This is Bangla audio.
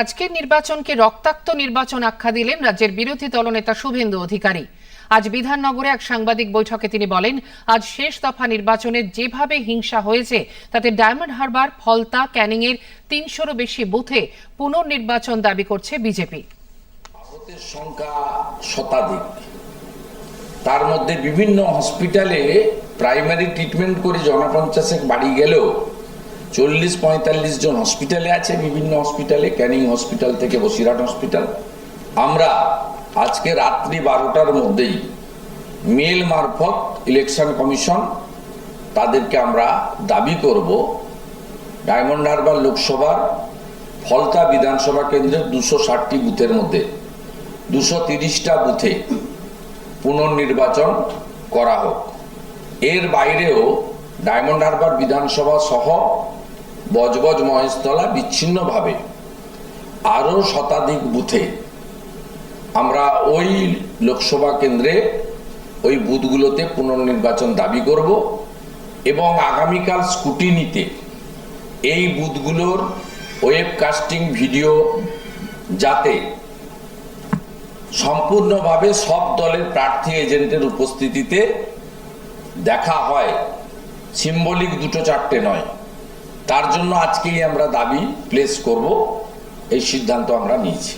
আজকের নির্বাচনকে রক্তাক্ত নির্বাচন আখ্যা দিলেন রাজ্যের বিরোধী দলনেতা শুভেন্দু অধিকারী। আজ বিধাননগরে এক সাংবাদিক বৈঠকে তিনি বলেন, আজ শেষ দফা নির্বাচনে যেভাবে হিংসা হয়েছে, তাতে ডায়মন্ড হারবার, ফলতা, ক্যানিংয়ের তিনশোরও বেশি বুথে পুনর্নির্বাচন দাবি করছে বিজেপি। সংখ্যা শতাধিক। তার মধ্যে বিভিন্ন হসপিটালে প্রাইমারি ট্রিটমেন্ট করে জনপঞ্চাশেক বাড়ি গেলেও চল্লিশ পঁয়তাল্লিশ জন হসপিটালে আছে, বিভিন্ন হসপিটালে ক্যানিং হসপিটাল থেকে বসিরহাট হসপিটাল আমরা আজকে রাত্রি বারোটার মধ্যেই মেল মারফত ইলেকশন কমিশন তাদেরকে আমরা দাবি করব ডায়মন্ড হারবার লোকসভার ফলতা বিধানসভা কেন্দ্রের দুশো ষাটটি বুথের মধ্যে, দুশো তিরিশটা বুথে পুনর্নির্বাচন করা হোক। এর বাইরেও ডায়মন্ড হারবার বিধানসভা সহ বজবজ মহেশতলা বিচ্ছিন্নভাবে, আরও শতাধিক বুথে। আমরা ওই লোকসভা কেন্দ্রে ওই বুথগুলোতে পুনর্নির্বাচন দাবি করব এবং আগামীকাল স্কুটিনিতে এই বুথগুলোর ওয়েবকাস্টিং ভিডিও যাতে সম্পূর্ণভাবে সব দলের প্রার্থী এজেন্টের উপস্থিতিতে দেখা হয়, সিম্বলিক দুটো চারটে নয়। তার জন্য আজকেই আমরা দাবি প্লেস করব। এই সিদ্ধান্ত আমরা নিয়েছি।